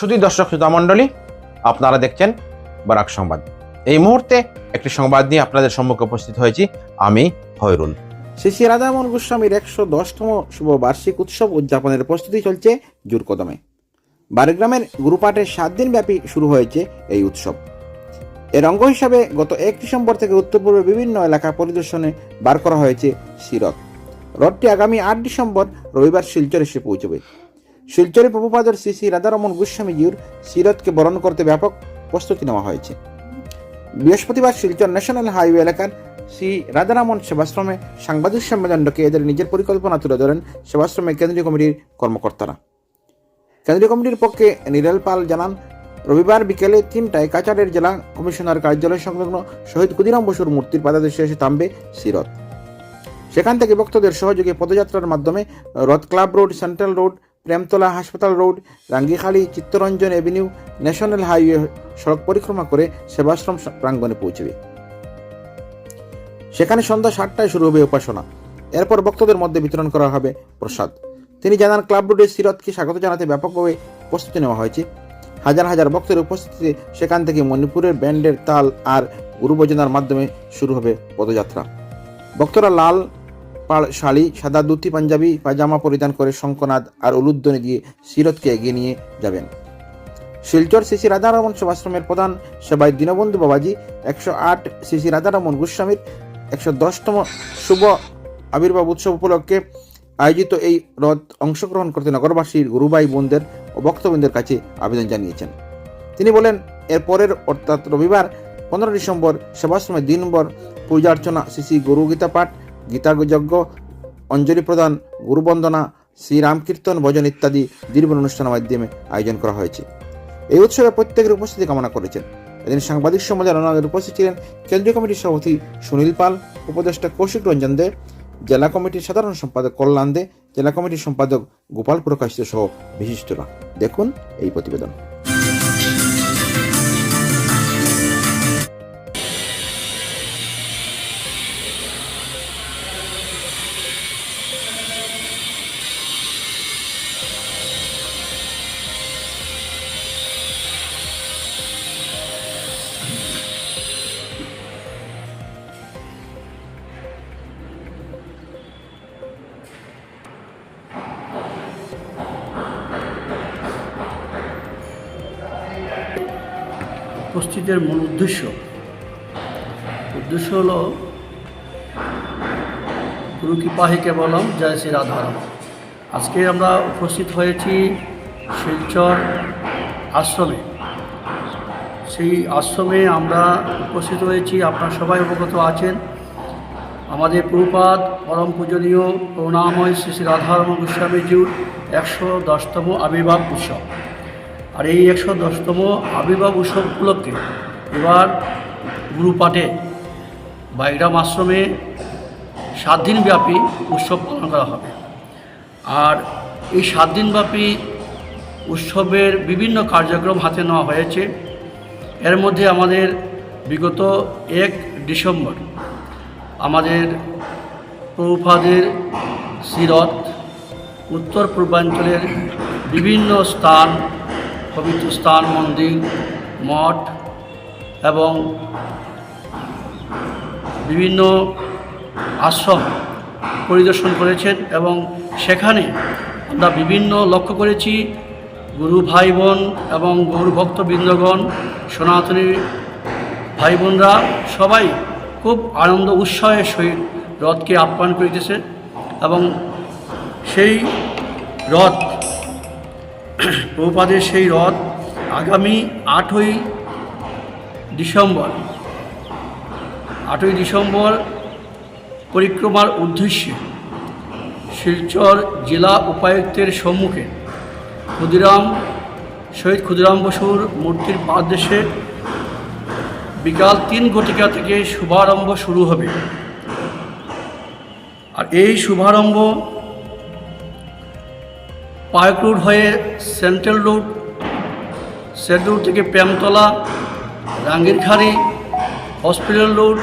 শুধু দর্শক শ্রোতা মণ্ডলী, আপনারা দেখছেন বরাক সংবাদ। এই মুহূর্তে একটি সংবাদ নিয়ে আপনাদের সম্মুখে উপস্থিত হয়েছি আমি হয়রুল শ্রী রাধামোহন গোস্বামীর একশো দশতম শুভ বার্ষিক উৎসব উদযাপনের প্রস্তুতি চলছে জোর কদমে। বারগ্রামের গুরুপাঠের সাত দিন ব্যাপী শুরু হয়েছে এই উৎসব। এর অঙ্গ হিসাবে গত এক ডিসেম্বর থেকে উত্তর পূর্বের বিভিন্ন এলাকা পরিদর্শনে বার করা হয়েছে সিরত রথটি আগামী আট ডিসেম্বর রবিবার শিলচর এসে পৌঁছবে। শিলচরে প্রভুপাদর শ্রী শ্রী রাধারমন গোস্বামীজির সিরতকে বরণ করতে ব্যাপক প্রস্তুতি নেওয়া হয়েছে। বৃহস্পতিবার শিলচর ন্যাশনাল হাইওয়ে এলাকার শ্রী রাধারামন সেবাশ্রমে সাংবাদিক সম্মেলন ডেকে এদের নিজের পরিকল্পনা তুলে ধরেন সেবাশ্রমের কেন্দ্রীয় কমিটির কর্মকর্তারা। কেন্দ্রীয় কমিটির পক্ষে নিরেল পাল জানান, রবিবার বিকেলে তিনটায় কাছাড়ের জেলা কমিশনার কার্যালয় সংলগ্ন শহীদ ক্ষুদিরাম বসুর মূর্তির পাদাদেশে এসে থামবে সিরত। সেখান থেকে ভক্তদের সহযোগে পদযাত্রার মাধ্যমে রথ club road, central road Premtala হাসপাতাল road, Rangikhali Chittaranjan avenue, national highway সড়ক পরিক্রমা করে সেবাশ্রম প্রাঙ্গণে পৌঁছবে। সেখানে সন্ধ্যা সাতটায় শুরু হবে উপাসনা। এরপর ভক্তদের মধ্যে বিতরণ করা হবে প্রসাদ। তিনি জানান, ক্লাব রোডে সিরতকে স্বাগত জানাতে ব্যাপকভাবে প্রস্তুতি নেওয়া হয়েছে। হাজার হাজার ভক্তের উপস্থিতিতে সেখান থেকে মণিপুরের ব্যান্ডের তাল আর গুরুভজনার মাধ্যমে শুরু হবে পদযাত্রা। ভক্তরা লাল পাড় শাড়ি সাদা ধুতি, পাঞ্জাবি পাজামা পরিধান করে শঙ্কনাদ আর উলুধ্বনি দিয়ে সিরতকে এগিয়ে নিয়ে যাবেন। শিলচর শ্রী রাধারমন সেবাশ্রমের প্রধান সেবাই দীনবন্ধু বাবাজি, একশো আট শ্রী রাধারমন গোস্বামীর, একশো দশতম শুভ আবির্ভাব উৎসব উপলক্ষে আয়োজিত এই রথ অংশগ্রহণ করতে নগরবাসীর গুরুবাই বোনদের ও ভক্তবৃন্দের কাছে আবেদন জানিয়েছেন। তিনি বলেন, এর পরের, অর্থাৎ রবিবার, পনেরো ডিসেম্বর, সেবাশ্রমে দিনভর পূজা অর্চনা শ্রী শ্রী গুরু গীতা পাঠ গীতা যজ্ঞ অঞ্জলি প্রদান, গুরুবন্দনা শ্রীরাম কীর্তন ভজন ইত্যাদি দীর্ঘ অনুষ্ঠানের মাধ্যমে আয়োজন করা হয়েছে। এই উৎসবে প্রত্যেকের উপস্থিতি কামনা করেছেন। এদিন সাংবাদিক সম্মেলনে অন্যদের উপস্থিত ছিলেন কেন্দ্রীয় কমিটির সভাপতি সুনীল পাল, উপদেষ্টা কৌশিক রঞ্জন দে, জেলা কমিটির সাধারণ সম্পাদক কল্যাণ দে, জেলা কমিটির সম্পাদক গোপাল প্রকাশিত সহ বিশিষ্টরা। দেখুন এই প্রতিবেদন। উপস্থিতের মূল উদ্দেশ্য। উদ্দেশ্য হলো গুরু কৃপাহি কেবলম জয় শ্রী রাধারাম আজকে আমরা উপস্থিত হয়েছি শিলচর আশ্রমে। সেই আশ্রমে আমরা উপস্থিত হয়েছি, আপনারা সবাই অবগত আছেন। আমাদের প্রভুপাদ পরম পূজনীয় করুণাময় শ্রী শ্রী রাধারমণ গোস্বামীজির একশো দশতম আবির্ভাব উৎসব। আর এই একশো দশতম আবির্ভাব উৎসব উপলক্ষে এবার গুরুপাঠে বাইরাম আশ্রমে সাত দিনব্যাপী উৎসব পালন করা হবে। আর এই সাত দিনব্যাপী উৎসবের বিভিন্ন কার্যক্রম হাতে নেওয়া হয়েছে। এর মধ্যে আমাদের বিগত এক ডিসেম্বর আমাদের প্রভুপাদের সিরত, উত্তর পূর্বাঞ্চলের বিভিন্ন স্থান পবিত্র স্থান মন্দির, মঠ এবং বিভিন্ন আশ্রম পরিদর্শন করেছেন এবং সেখানে আমরা বিভিন্ন লক্ষ্য করেছি। গুরু ভাই বোন এবং গৌর ভক্তবৃন্দগণ, সনাতনী ভাই বোনরা সবাই খুব আনন্দ উৎসাহের সহিত রথকে আপ্যায়ন করিতেছে এবং সেই রথ প্রভুপাদের সেই রথ আগামী আটই ডিসেম্বর। আটই ডিসেম্বর পরিক্রমার উদ্দেশ্যে শিলচর জেলা উপায়ুক্তের সম্মুখে ক্ষুদিরাম, শহীদ ক্ষুদিরাম বসুর মূর্তির পাদদেশে বিকাল তিন ঘটিকা থেকে শুভারম্ভ শুরু হবে। আর এই শুভারম্ভ পার্ক রোড হয়ে সেন্ট্রাল রোড সেন্ট্রাল রোড থেকে প্যামতলা রাঙ্গিরখাড়ি হসপিটাল রোড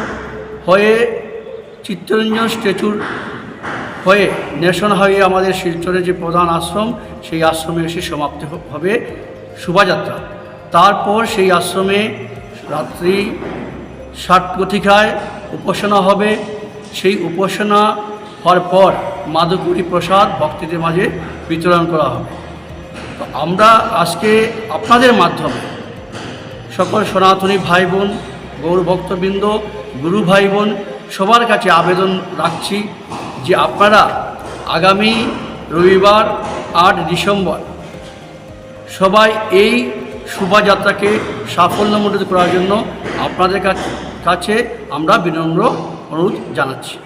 হয়ে চিত্তরঞ্জন স্ট্যাচুর হয়ে ন্যাশনাল হাইওয়ে আমাদের শিলচরের যে প্রধান আশ্রম, সেই আশ্রমে এসে সমাপ্তি হবে শোভাযাত্রা। তারপর সেই আশ্রমে রাত্রি ষাট কথিকায় উপাসনা হবে। সেই উপাসনা হওয়ার পর মাদকুরি প্রসাদ ভক্তদের মাঝে বিতরণ করা হবে। তো আমরা আজকে আপনাদের মাধ্যমে সকল সনাতনী ভাই বোন গৌর ভক্তবৃন্দ, গুরু ভাই বোন সবার কাছে আবেদন রাখছি যে আপনারা আগামী রবিবার, আট ডিসেম্বর সবাই এই শোভাযাত্রাকে সাফল্যমণ্ডিত করার জন্য আপনাদের কাছ- কাছে আমরা বিনম্র অনুরোধ জানাচ্ছি।